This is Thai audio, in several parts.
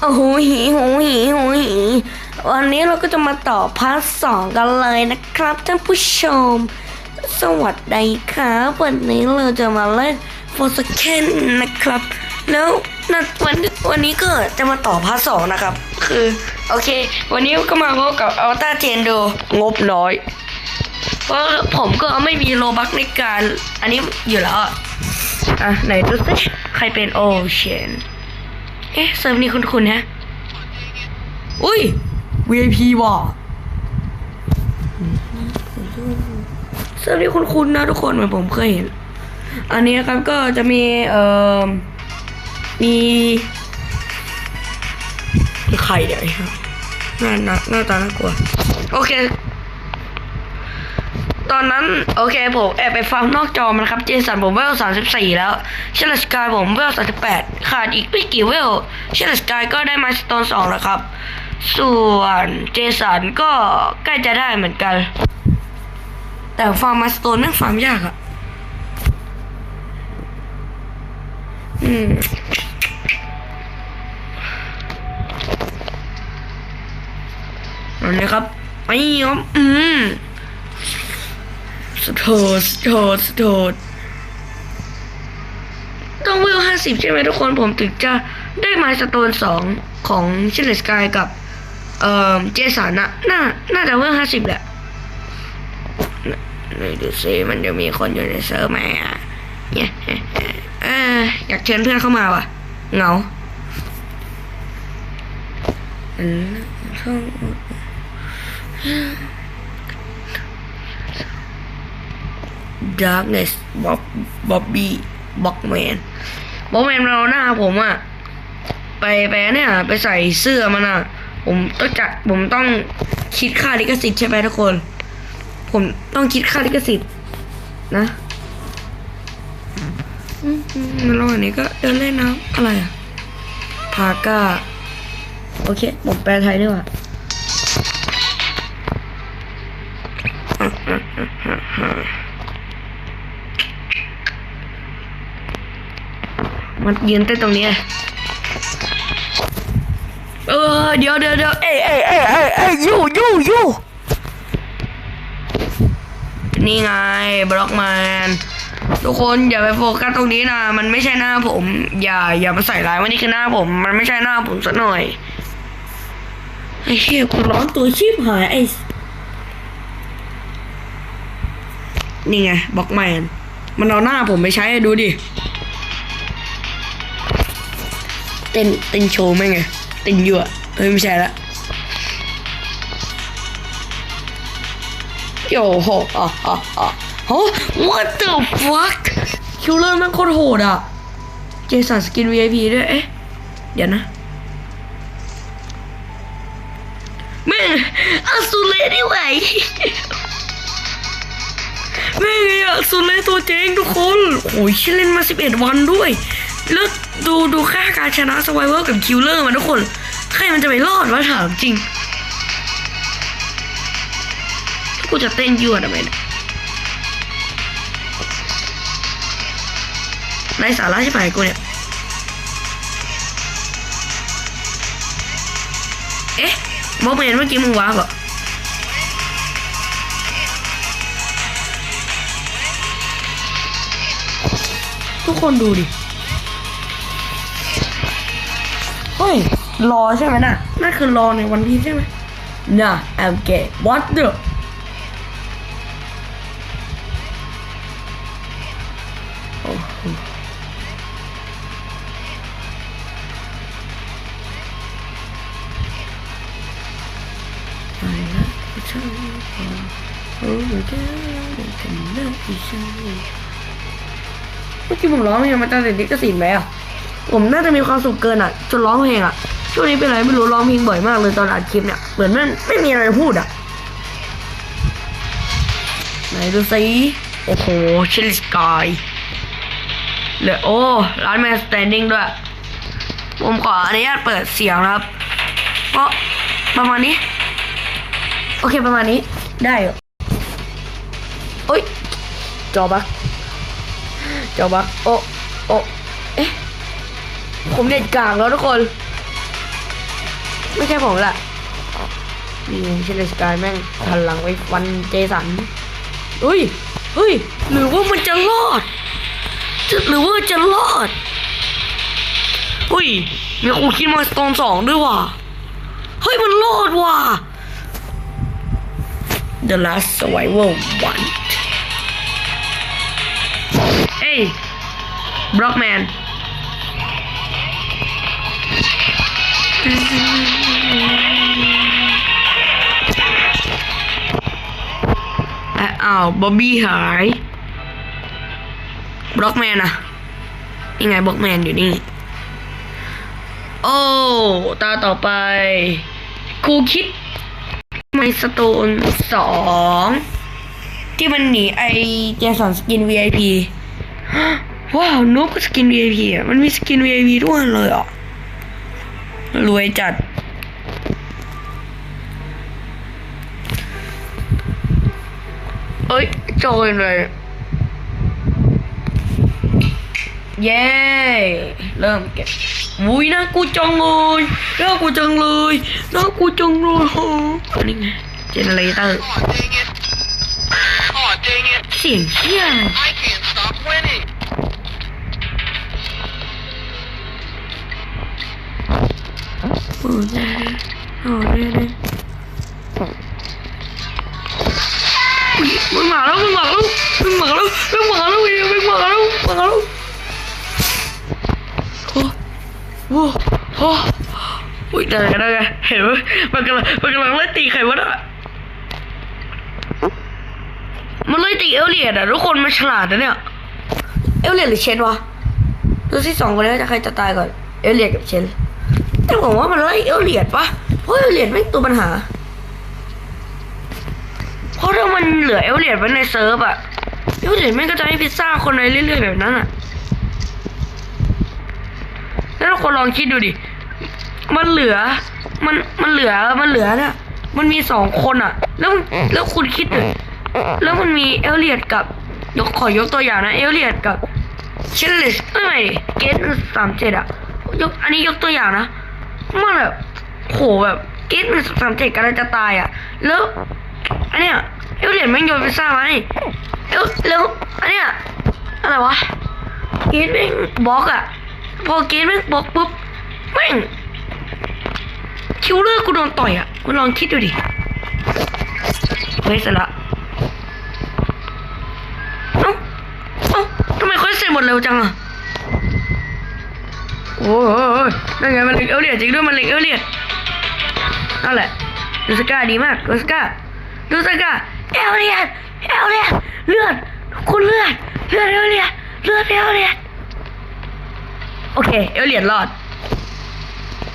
โอ้โหหีโหหีโหหีวันนี้เราก็จะมาต่อพาร์ทสองกันเลยนะครับท่านผู้ชม สวัสดีครับวันนี้เราจะมาเล่นโฟสเคนนะครับ แล้วนะวันวันนี้ก็จะมาต่อพาร์ทสองนะครับ คือโอเค วันนี้ก็มาพบกับอัลต้าเจนโดงบน้อย เพราะผมก็ไม่มีโลบักในการ อันนี้อยู่แล้วอะอะไหนดูสิใครเป็นโอเชียน เอ๊ะเซิร์ฟนี้คุ้นๆฮะอุ้ย VIP ว่ะเซิร์ฟนี้คุ้นๆนะทุกคนเหมือนผมเคยเห็น อันนี้นะครับก็จะมีเอ่อมีใครเดี๋ยวครับหน้าหน้าหน้าตาน่ากลัว โอเคต อนนั้น โอเคผมแอบไปฟังนอกจอมันครับ เจสันผมเวลสามสิบสี่แล้ว เชลสกายผมเวลสามสิบแปดขาดอีกไม่กี่เวล เชลสกายก็ได้มาสโตนสองแล้วครับ ส่วนเจสันก็ใกล้จะได้เหมือนกัน แต่ฟาร์มมาสโตนนั่งฟาร์มยากอะอืมอันนี้ครับไอ้ครับอืม สุดโหดสุดโหดสุดโหดต้องวิวห้าสิบใช่ไหมทุกคนผมถึงจะได้มาสโตนสองของชิลสกายกับ เอ่อเจสันนะน่า น่าจะวิวห้าสิบแหละไหนดูซิมันจะมีคนอยู่ในเซิร์ฟไหมอะเนี่ยเอออยากเชิญเพื่อนเข้ามาว่ะเหงาอืมช่อง Darkness บ๊อบบ๊อบบี้บ็อกแมนบ็อกแมนเราหน้าผมอะไปไปเนี่ยไปใส่เสื้อมันอะผมต้องจัดผมต้องคิดค่าลิขสิทธิ์ใช่ไหมทุกคน ผมต้องคิดค่าลิขสิทธิ์นะมอืมระหว่างนี้ก็เดินเล่นน้ำอะไรอะพาก้า โอเค ผมแปลไทยด้วยว่ะ มันยืนเต้นตรงนี้ เออ เดี๋ยวเดี๋ยวเดี๋ยวเอ้ยเอ้ยเอ้ยเอ้ยเอยูยูยูนี่ไงบล็อกแมนทุกคนอย่าไปโฟกัสตรงนี้นะมันไม่ใช่หน้าผม อย่า อย่ามาใส่ร้ายว่านี่คือหน้าผม มันไม่ใช่หน้าผมสักหน่อยไอ้เชี่ยกูร้อนตัวชีพหายไอ้นี่ไงบล็อกแมนมันเอาหน้าผมไปใช้ดูดิ ต้นเต้นโชว์ไหมไงเต้นยั่วเฮ้ยไม่ใช่ละโยโหอะอะอะโห what the fuck คิวเลอร์มันโคตรโหดอะ เจสันสกิน VIP ด้วยเอ๊ะเดี๋ยวนะแม่งอสูเลนี่ไหวแม่งไงอะสุเลตัวเจ๊งทุกคนโอ้ยชื่อเล่นมา 11 วันด้วย แล้วดูดูค่าการชนะสไวเวอร์กับคิวเลอร์มาทุกคน ใครมันจะไปรอดวะถามจริง กูจะเต้นยั่วทำไมนี่ยไรสาระใช่ไหมกูเนี่ย เอ๊ะบอกเมนเมื่อกี้มึงว้าบเหรอทุกคนดูดิ ฮ้ย รอใช่ไหมน่ะนั่นคือรอในวันพีชใช่ไหมน่ะแอมเกต what the โอ้โหไปละผู้ชายโอ้ยแกกันนะผู้ชายเมื่อกี้ผมร้องเพลงมันจะเสร็จดิกสิทธิ์ไหมอะ ผมน่าจะมีความสุขเกินอะจนร้องเพลงอะช่วงนี้เป็นอะไรไม่รู้ร้องเพลงบ่อยมากเลยตอนอัดคลิปเนี่ยเหมือนมันไม่มีอะไรพูดอะไหนดูสิโอ้โหชิลสกายเลือโอ้ร้านแมนสแตนดิ้งด้วย ผมขออนุญาตเปิดเสียงครับ เพราะประมาณนี้ โอเคประมาณนี้ได้เหรอโอ้ยจอบักจอบักโอ้โอ้เอ๊ะ ผมเด็ดกลางแล้วทุกคน ไม่ใช่ผมละนี่เชลสกายแม่งหันหลังไปฟันเจสันเฮ้ยเฮ้ย หรือว่ามันจะรอด หรือว่าจะรอดเฮ้ย มีครูคิดมาสโตนสองด้วยว่ะ เฮ้ย มันรอดว่ะ The Last Survivor One เอ้ยบล็อกแมน เอ้าวบ๊อบบี้หายบล็อกแมนอะยังไงบล็อกแมนอยู่นี่ โอ้ ตาต่อไป ครูคิดไมสโตนสองที่มันหนีไอเจสันสกิน VIP ว้าวนุ๊กสกิน VIP อะมันมีสกิน VIP ทุกอันเลยอะ รวยจัด เอ้ยโจยเลย เย้ เริ่มเก็บวุ้ยน่ากูจังเลยน่ากูจังเลยน่ากูจังเลยฮะอันนี้ไงเจเนเรเตอร์ Oh, dang it. Oh, dang it. เสียงเชี่ย โอ้ได้เลยโอ้ได้เลยมึงมาแล้วมึงมาแล้วมึงมาแล้วมึงมาแล้วมึงมาแล้วมึงมาแล้วโอ้โหโอ้อุ้ยได้ไงได้ไงเห็นไหมมันกำลังมันกำลังไล่ตีใครวะน่ะมันไล่ตีเอลเลียดอะทุกคนมันฉลาดนะเนี่ยเอลเลียดหรือเชนวะดูที่สองคนนี้จะใครจะตายก่อนเอลเลียดกับเชน แต่ผมว่ามันไล่เอลเลียดปะเพราะเอลเลียดไม่ตัวปัญหา เพราะถ้ามันเหลือเอลเลียดไว้ในเซิร์ฟอะเอลเลียดแม่ก็จะให้พิซซ่าคนไปเรื่อยๆแบบนั้นอะแล้วเราคนลองคิดดูดิ มันเหลือ มัน มันเหลือ มันเหลือเนี่ยมันมีสองคนอะแล้ว แล้วคุณคิดดูแล้วมันมีเอลเลียดกับยกขอยกตัวอย่างนะ เอลเลียดกับเชลลิสไม่ไม่เกตสามเจ็ดอะยกอันนี้ยกตัวอย่างนะ มันแบบโหแบบเกตสามเจ็ดกำลังจะตายอะ แล้วอันเนี้ยเอลเหรียญแม่งโยนพิซซ่ามาให้เอลแล้วอันเนี้ยอะไรวะเกตแม่งบล็อกอะ พอเกตแม่งบล็อกปุ๊บแม่งคิวเลอร์กูโดนต่อยอะคุณลองคิดดูดิเฮ้ยเสร็จละเอ้าเอ้าทำไมเขาเสร็จหมดเร็วจังอะ โอ้ยนั่นไงมันเล็งเอลเลียจริงด้วยมันเล็งเอลเลียนั่นแหละดูสก้าดีมากดูสก้าดูสก้าเอลเลียดเอลเลียดเลือดคุณเลือดเลือดเอลเลียดเลือดเอลเลียดโอเคเอลเลียดรอด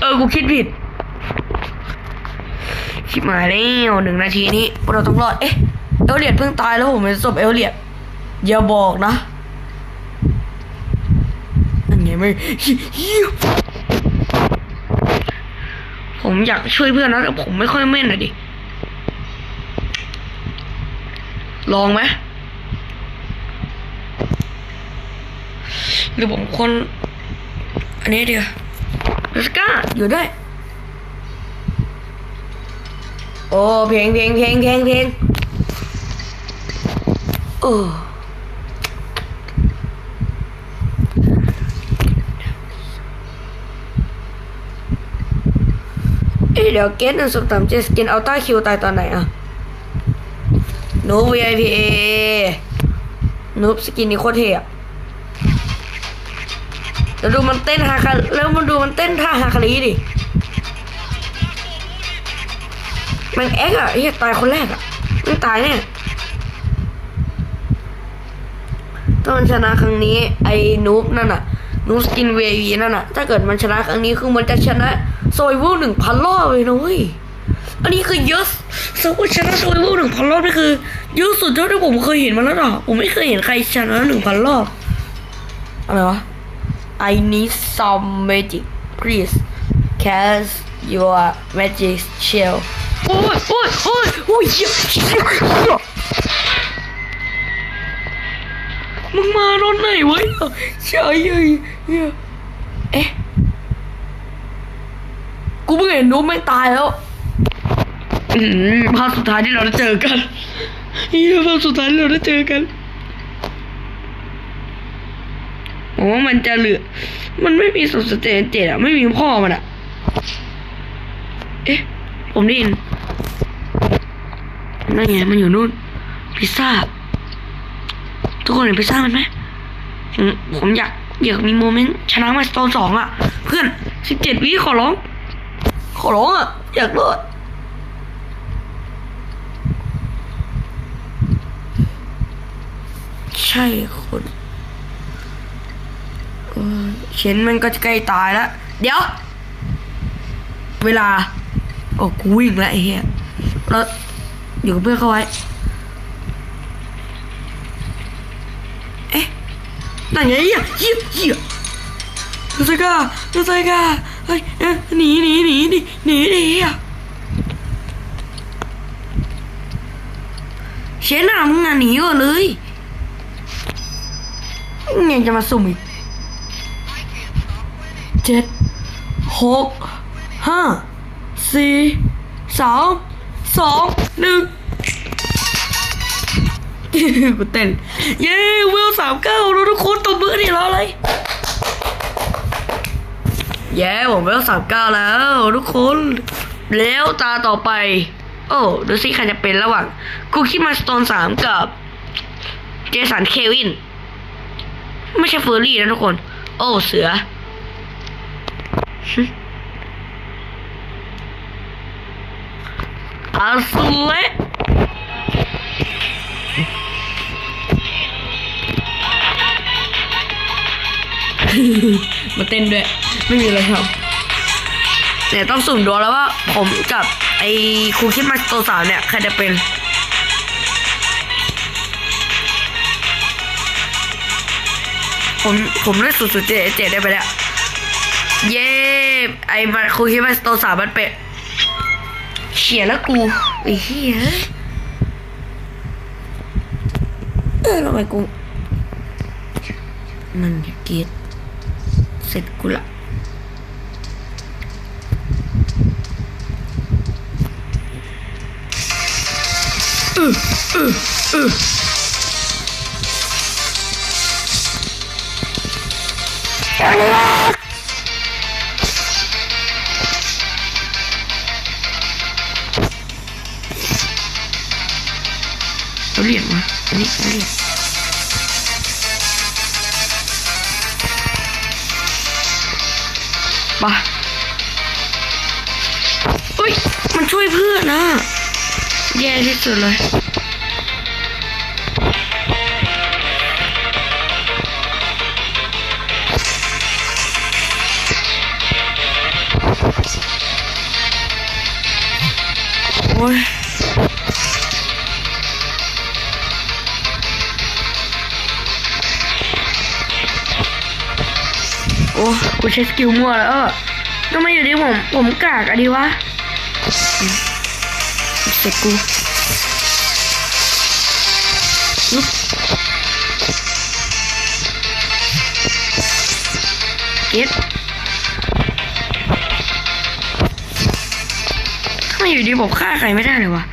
เออกูคิดผิดชิบหายแล้วหนึ่งนาทีนี้พวกเราต้องรอดเอ๊ะเอลเลียดเพิ่งตายแล้วผมเป็นศพเอลเลียดอย่าบอกนะ ไม่ผมอยากช่วยเพื่อนนะแต่ผมไม่ค่อยแม่นนะดิ ลองไหมหรือผมคน อันนี้เดียวลสก้าอยู่ด้วยโอ้เพลงเพลงเพลงเพลงเพลงโอ้เอ้ เดี๋ยวเกตหนึ่งสองสามเจสกินอัลต้าคิวตายตอนไหนอะนู VIP นูบสกินนี่โคตรเท่อะแล้วดูมันเต้นฮาคาแล้วมันดูมันเต้นท่าฮาคารีดิ มันแอ็กอะไอ้เหี้ยตายคนแรกอะไม่ตายเนี่ยถ้ามันชนะครั้งนี้ไอ้นูบนั่นอะ นูสกินเววีนั่นอะถ้าเกิดมันชนะครั้งนี้คือมันจะชนะโซยวูหนึ่งพันรอบเลยนะเว้ยอันนี้คือเยอะสมมติชนะโซยวูหนึ่งพันรอบนี่คือเยอะสุดเท่าที่ผมเคยเห็นมาแล้วหรอผมไม่เคยเห็นใครชนะหนึ่งพันรอบอะไรวะ I need some magic please cast your magic shell โอ้ยโอ้ยโอ้ยโอ้ยเยเหี้ยเหี้ยมึงมาตอนไหนไวะใช่เฮ้ย เอ๊ะ กูเพิ่งเห็นนุ๊กไม่งตายแล้วภาพสุดท้ายที่เราได้เจอกันเฮียภาพสุดท้ายที่เราได้เจอกันผมว่ามันจะเหลือ มันไม่มีสุดสเตนเจ็ดอะไม่มีพ่อมันอะเอ๊ะ ผมได้ยินนั่นไงมันอยู่นู่น พิซซ่า ทุกคนเห็นพิซซ่ามันไหมผมอยาก อยากมีโมเมนต์ชนะมาสโตนสองอะเพื่อนสิบเจ็ดวิขอร้อง ขอร้องอะอยากรอดใช่คนเออเชนมันก็จะใกล้ตายแล้ว เดี๋ยว เวลา โอ้กูวิ่งแล้วไอ้เหี้ยแล้วอยู่กับเพื่อนเขาไว้ เอ๊ะ นั่นไงเหี้ยเหี้ยเหี้ยลูซก้าลูซก้าเฮ้ยเอ๊ะหนีหนีหนีหนีหนีดิเหี้ยเชนน่ะมึงอะหนีก่อนเลยเนี่ยจะมาสุ่มอีกเจ็ดหกห้าสี่สามสองหนึ่ง กูเต้น เย้เวลสามเก้าแล้ทุกคนตบมือดิรออะไรเย้ผมเวลสามเก้าแล้ว ทุกคน แล้วตาต่อไป โอ้ดูสิใครจะเป็นระหว่างกูคิดมาสโตนสามกับ เจสันเควิน ไม่ใช่เฟอร์รี่นะทุกคน โอ้เสืออาสุเล มาเต้นด้วย ไม่มีอะไรทำเนี่ยต้องสุ่มดูแล้วว่า ผมกับไอ้ครูคิดมาตัวสาวเนี่ยใครจะเป็นผมผมได้สุดสุดเจ็ดเจ็ดได้ไปแล้ว เย้ไอ้มันครูคิดว่าตัวสามมันเป็นเขียนแล้วกูไอ้เหี้ยเออทำไมกู มันเกลียด เสร็จกูละ ปะเฮ้ย มันช่วยเพื่อนนะแย่ที่สุดเลยโอ้ย โอ้กูใช้สกิลมั่วแล้วเออทำไมอยู่ดีผม ผมกากอะดีวะเสร็จกูลุกเก็ตทำไมอยู่ดีผมฆ่าใครไม่ได้เลยวะ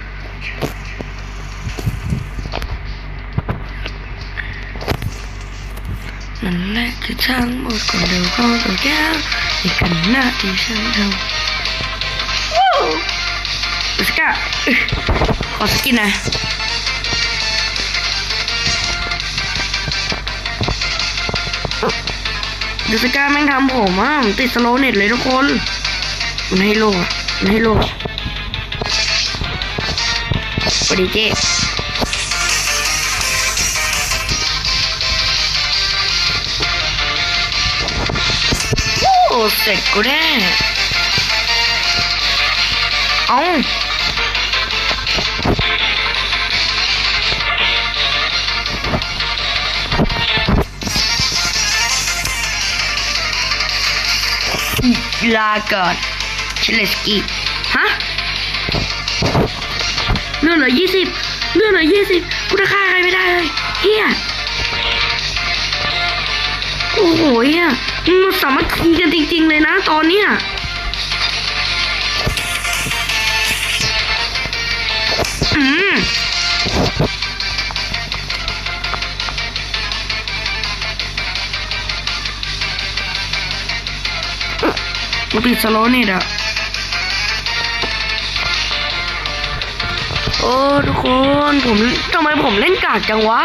นั่นแหละคือทั้งหมดของเดิมของตัวแก้วในขณะที่ฉันทำวู้ดูสก้าอึ๊ะขอสกินหน่อยดูสก้าแม่งทำผมอะผมติดสโลว์เน็ตเลยทุกคนมันให้โลกอะมันให้โลกสวัสดีเจ๊ โอ้เสร็จกูแน่เอาลาก่อนเชลสกี้ฮะเลื่อนเหลือยี่สิบเลื่อนเหลือยี่สิบกูจะฆ่าใครไม่ได้เลยเฮียโอ้โหอะ มันสามารถคีกันจริงๆเลยนะ ตอนเนี้ยอืมราปิดสโลนี่ดะโอ้ ทุกคน ผมทำไมผมเล่นกากจังวะ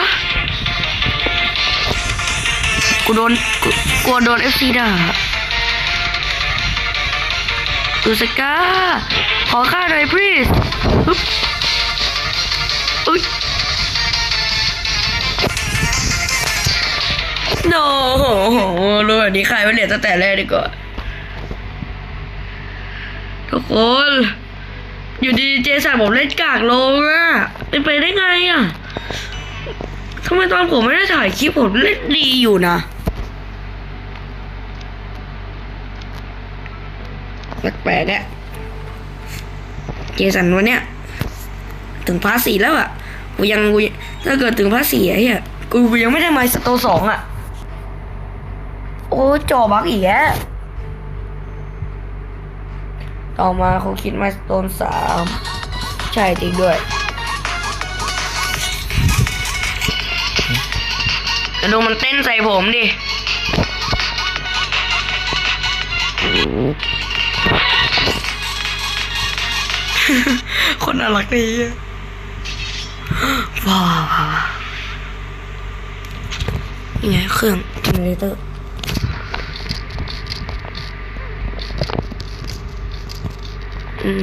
กูโดนกูกลัวโดนเอฟซีด่าดูสก้าขอค่าหน่อย please ฮึบอุ๊ยโนรู้แบบนี้ใครไม่เหลียตั้งแต่แรกดีกว่าทุกคน อยู่ดีเจสันผมเล่นกากลงอะเป็นไปได้ไงอะทำไมตอนผมไม่ได้ถ่ายคลิปผมเล่นดีอยู่นะ แปลกๆอะเจสันวันเนี้ยถึงพาร์ทสี่แล้วอะกูยังกูถ้าเกิดถึงพาร์ทสี่อะเฮียกูยังไม่ได้ไมล์สโตสองอะโอ้จอบักอีกแล้วต่อมาเขาคิดไมล์สโตนสามใช่จริงด้วยดูมันเต้นใส่ผมดิ คนน่ารักดีอะว้าวนี่ไงเครื่องเจเนเรเตอร์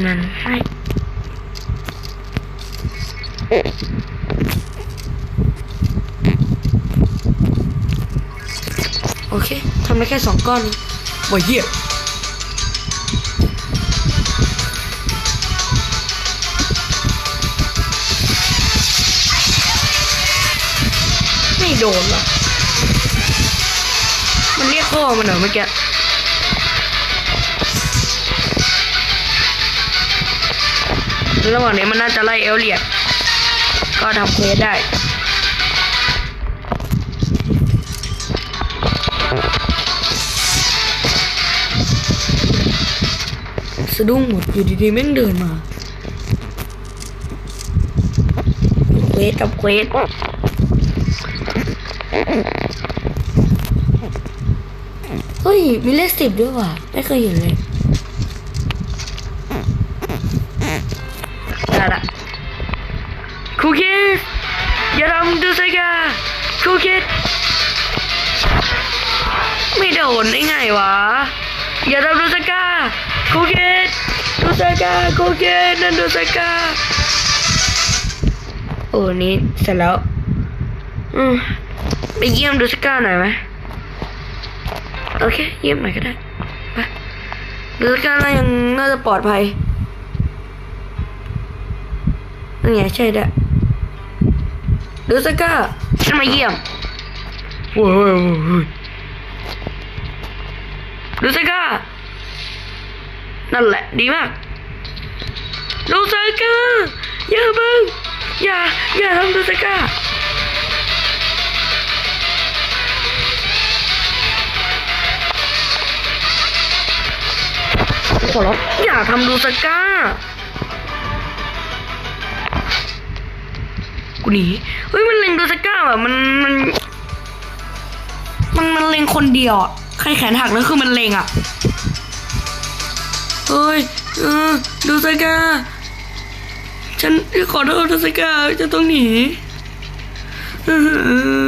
มันให้โอเคทำได้แค่สองก้อนนี้บ่เหี้ย โดนหรอ มันเรียกพ่อมันเหรอเมื่อกี้ระหว่างนี้มันน่าจะไล่เอลเลียดก็ทำเควสได้สะดุ้งหมดอยู่ดีๆแม่งเดินมาเควสกับเควส เฮ้ย มีเลขสิบด้วยว่ะ ไม่เคยเห็นเลยได้ละคุกกี้อย่าทำดูสิกาคุกกี้ไม่โดนได้ไงวะ อย่าทำดูสกาคุกกี้ดูสกาคุกกี้นั่นดูสกาโอ้นี่เสร็จแล้ว อืม ไปเยี่ยมดูสกาหน่อยไหมโอเค เยี่ยมหน่อยก็ได้ไปดูสกาน่ายังน่าจะปลอดภัยนั่นไงใช่ได้ดูสกาฉันมาเยี่ยมโว้ยโว้ยโว้ยโว้ยดูสกานั่นแหละดีมากดูสกาอย่าเบึงอย่าอย่าทำดูสกา ขอร้องอย่าทำดูสก้ากูหนีเฮ้ยมันเล็งดูสก้าแบบมันมันมันมันเล็งคนเดียวอะใครแขนหักแล้วคือมันเล็งอะเฮ้ยเออดูสก้าฉันขอโทษดูสก้าจะต้องหนี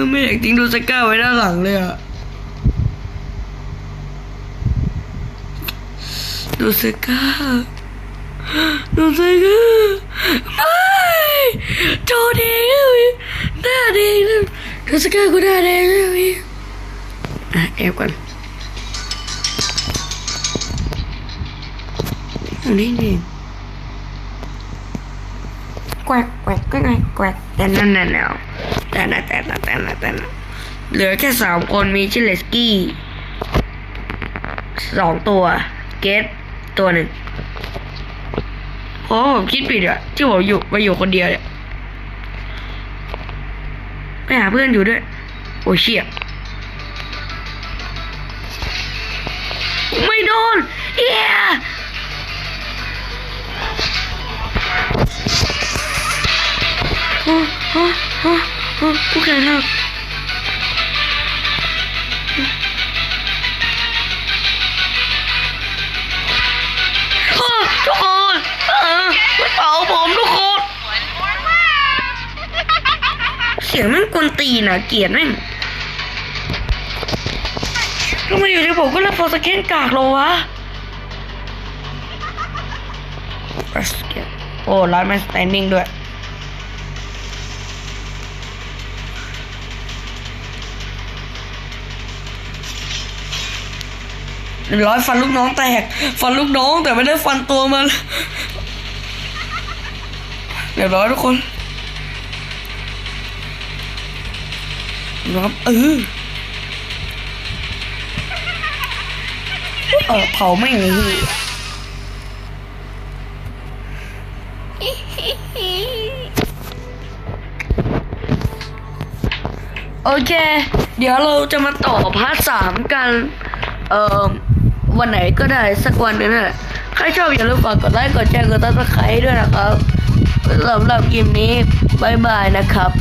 ไม่อยากทิ้งดูสก้าไว้ด้านหลังเลยอะ ดูสิก้าดูสิก้าไม่โจแดงเลยหน้าแดงเลยดูสิก้ากูหน้าแดงเลยอะแอบก่อนอันนี้นี่แกวกแกวกก็ไงแกวกแต่นั่นน่ะเนาะแต่น่ะแต่น่ะแต่น่ะแต่น่ะเหลือแค่สามคนมีชิเลสกี้สองตัวเกต ตัวหนึ่งโอ้ผมคิดผิดอะที่ผมอยู่มาอยู่คนเดียวเนี่ยไปหาเพื่อนอยู่ด้วย โอ้เชี่ยไม่โดนเอียโอ้ยผู้แข่งหักเเสียงแม่งกวนตีนะเกียดแม่งทำไมอยู่ดีผมก็เล่นโฟสเคนกากเลยวะโอ้ร้านแมนสแตนดิ้งด้วยเรียบร้อยฟันลูกน้องแตก ฟันลูกน้องแต่ไม่ได้ฟันตัวมันเรียบร้อยทุกคน นะครับเออเออเผาไม่งเลยโอเค เดี๋ยวเราจะมาต่อพาร์ทสามกัน เอ่อ วันไหนก็ได้สักวันหนึงนั่นแหละใครชอบอย่าลืมฝากกดไลค์ กดแชร์ กดติดตามด้วยนะครับสำหรับคลิปนี้บายบายนะครับ